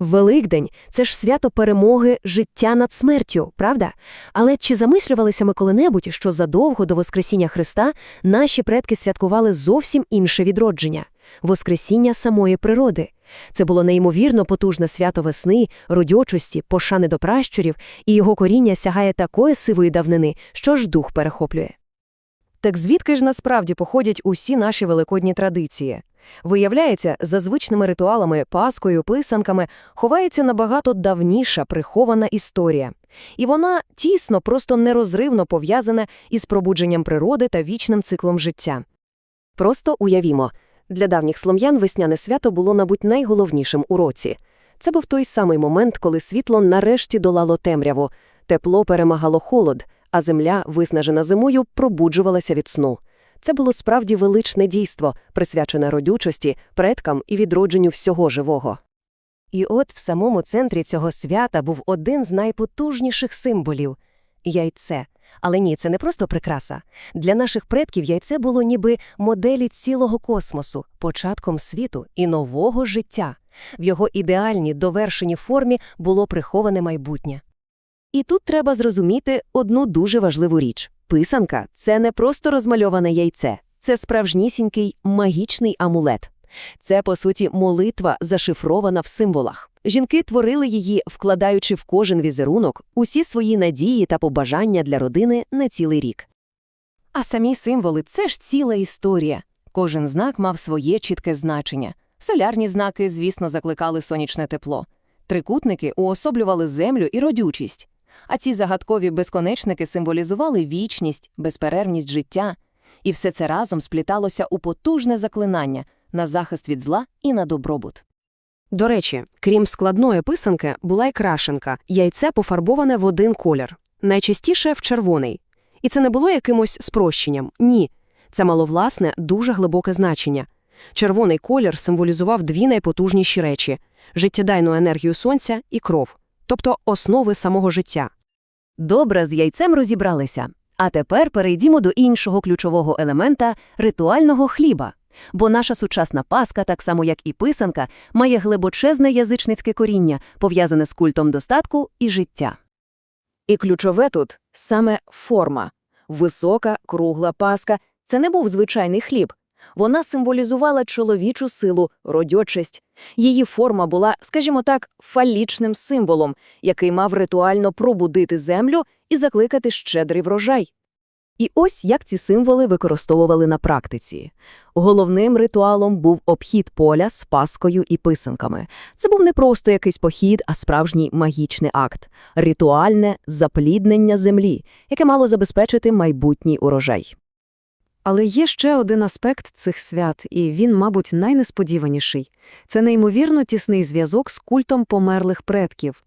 Великдень це ж свято перемоги життя над смертю, правда? Але чи замислювалися ми коли-небудь, що задовго до Воскресіння Христа наші предки святкували зовсім інше відродження Воскресіння самої природи? Це було неймовірно потужне свято весни, родючості, пошани до пращурів, і його коріння сягає такої сивої давнини, що ж дух перехоплює. Так звідки ж насправді походять усі наші великодні традиції? Виявляється, за звичними ритуалами, паскою, писанками ховається набагато давніша прихована історія. І вона тісно, просто нерозривно пов'язана із пробудженням природи та вічним циклом життя. Просто уявімо, для давніх слом'ян весняне свято було, мабуть, найголовнішим у році. Це був той самий момент, коли світло нарешті долало темряву, тепло перемагало холод, а земля, виснажена зимою, пробуджувалася від сну. Це було справді величне дійство, присвячене родючості, предкам і відродженню всього живого. І от в самому центрі цього свята був один з найпотужніших символів – яйце. Але ні, це не просто прикраса. Для наших предків яйце було ніби моделі цілого космосу, початком світу і нового життя. В його ідеальній довершеній формі було приховане майбутнє. І тут треба зрозуміти одну дуже важливу річ. Писанка – це не просто розмальоване яйце, це справжнісінький магічний амулет. Це, по суті, молитва, зашифрована в символах. Жінки творили її, вкладаючи в кожен візерунок усі свої надії та побажання для родини на цілий рік. А самі символи – це ж ціла історія. Кожен знак мав своє чітке значення. Солярні знаки, звісно, закликали сонячне тепло. Трикутники уособлювали землю і родючість. А ці загадкові безконечники символізували вічність, безперервність життя. І все це разом спліталося у потужне заклинання на захист від зла і на добробут. До речі, крім складної писанки, була й крашенка, яйце пофарбоване в один колір, найчастіше в червоний. І це не було якимось спрощенням, ні. Це мало власне дуже глибоке значення. Червоний колір символізував дві найпотужніші речі життєдайну енергію сонця і кров, тобто основи самого життя. Добре, з яйцем розібралися. А тепер перейдімо до іншого ключового елемента ритуального хліба. Бо наша сучасна паска, так само як і писанка, має глибочезне язичницьке коріння, пов'язане з культом достатку і життя. І ключове тут саме форма. Висока, кругла паска – це не був звичайний хліб. Вона символізувала чоловічу силу, родючість. Її форма була, скажімо так, фалічним символом, який мав ритуально пробудити землю і закликати щедрий врожай. І ось як ці символи використовували на практиці. Головним ритуалом був обхід поля з паскою і писанками. Це був не просто якийсь похід, а справжній магічний акт – ритуальне запліднення землі, яке мало забезпечити майбутній урожай. Але є ще один аспект цих свят, і він, мабуть, найнесподіваніший. Це неймовірно тісний зв'язок з культом померлих предків.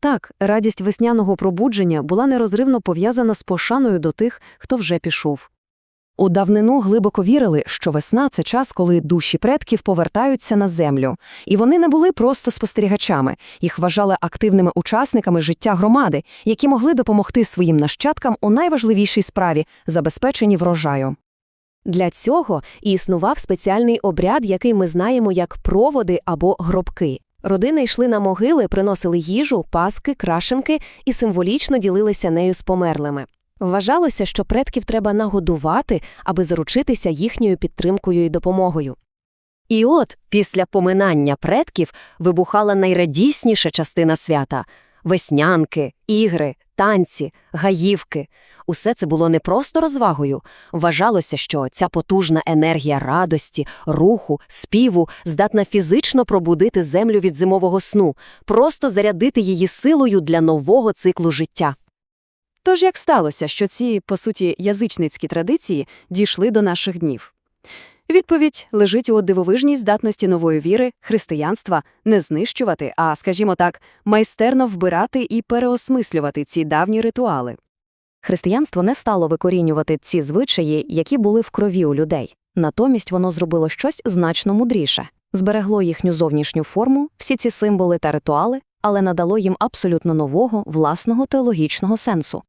Так, радість весняного пробудження була нерозривно пов'язана з пошаною до тих, хто вже пішов. У давнину глибоко вірили, що весна – це час, коли душі предків повертаються на землю. І вони не були просто спостерігачами, їх вважали активними учасниками життя громади, які могли допомогти своїм нащадкам у найважливішій справі – забезпеченні врожаю. Для цього і існував спеціальний обряд, який ми знаємо як проводи або гробки. Родини йшли на могили, приносили їжу, паски, крашенки і символічно ділилися нею з померлими. Вважалося, що предків треба нагодувати, аби заручитися їхньою підтримкою і допомогою. І от після поминання предків вибухала найрадісніша частина свята – веснянки, ігри, танці, гаївки. Усе це було не просто розвагою. Вважалося, що ця потужна енергія радості, руху, співу здатна фізично пробудити землю від зимового сну, просто зарядити її силою для нового циклу життя. Тож як сталося, що ці, по суті, язичницькі традиції дійшли до наших днів? Відповідь лежить у дивовижній здатності нової віри, християнства не знищувати, а, скажімо так, майстерно вбирати і переосмислювати ці давні ритуали. Християнство не стало викорінювати ці звичаї, які були в крові у людей. Натомість воно зробило щось значно мудріше, зберегло їхню зовнішню форму, всі ці символи та ритуали, але надало їм абсолютно нового, власного теологічного сенсу.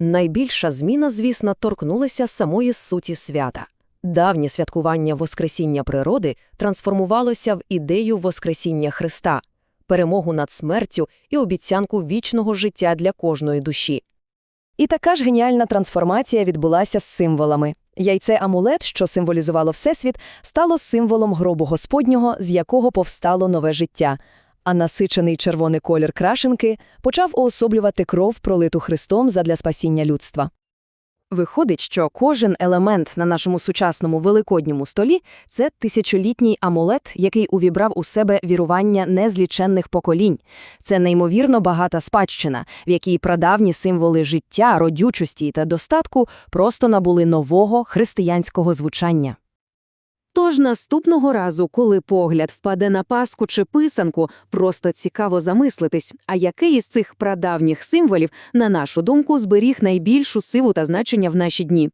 Найбільша зміна, звісно, торкнулася самої суті свята. Давнє святкування Воскресіння природи трансформувалося в ідею Воскресіння Христа. перемогу над смертю і обіцянку вічного життя для кожної душі. І така ж геніальна трансформація відбулася з символами. Яйце-амулет, що символізувало Всесвіт, стало символом гробу Господнього, з якого повстало нове життя, а насичений червоний колір крашенки почав уособлювати кров, пролиту Христом задля спасіння людства. Виходить, що кожен елемент на нашому сучасному великодньому столі – це тисячолітній амулет, який увібрав у себе вірування незліченних поколінь. Це неймовірно багата спадщина, в якій прадавні символи життя, родючості та достатку просто набули нового християнського звучання. Тож наступного разу, коли погляд впаде на паску чи писанку, просто цікаво замислитись, а який із цих прадавніх символів, на нашу думку, зберіг найбільшу силу та значення в наші дні.